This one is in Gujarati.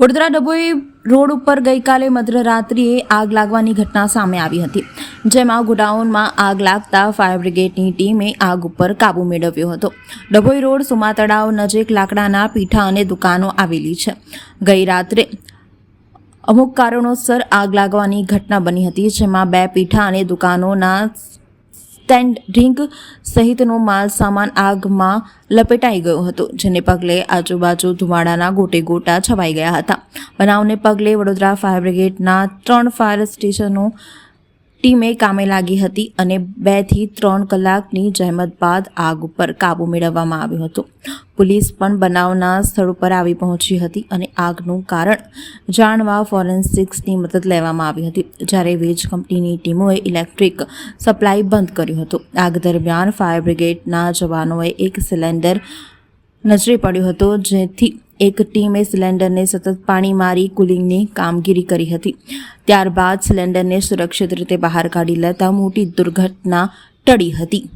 વડોદરા ડભોઈ રોડ ઉપર ગઈકાલે મધ્યરાત્રિએ આગ લાગવાની ઘટના સામે આવી હતી, જેમાં ગોડાઉનમાં આગ લાગતા ફાયર બ્રિગેડની ટીમે આગ ઉપર કાબૂ મેળવ્યો હતો. ડભોઈ રોડ, સુમા તળાવ નજીક લાકડાના પીઠા અને દુકાનો આવેલી છે. ગઈ રાત્રે અમુક કારણોસર આગ લાગવાની ઘટના બની હતી, જેમાં બે પીઠા અને દુકાનોના સ્ટેન્ડ ડ્રિંક સહિતનો માલ સામાન આગમાં લપેટાઈ ગયો હતો, જેને પગલે આજુબાજુ ધુમાડાના ગોટે ગોટા છવાઈ ગયા હતા. બનાવને પગલે વડોદરા ફાયર બ્રિગેડના ત્રણ ફાયર સ્ટેશનો ટીમે કામે લાગી હતી અને બેથી ત્રણ કલાકની જહેમત બાદ આગ ઉપર કાબૂ મેળવવામાં આવ્યો હતો. પોલીસ પણ બનાવના સ્થળ ઉપર આવી પહોંચી હતી અને આગનું કારણ જાણવા ફોરેન્સિક્સની મદદ લેવામાં આવી હતી. જ્યારે વીજ કંપનીની ટીમોએ ઇલેક્ટ્રિક સપ્લાય બંધ કર્યો હતો. આગ દરમિયાન ફાયર બ્રિગેડના જવાનોએ એક સિલિન્ડર નજરે પડ્યો હતો, જેથી એક ટીમે સિલિન્ડરને સતત પાણી મારી કુલિંગની કામગીરી કરી હતી. ત્યારબાદ સિલિન્ડરને સુરક્ષિત રીતે બહાર કાઢી લેતા મોટી દુર્ઘટના ટળી હતી.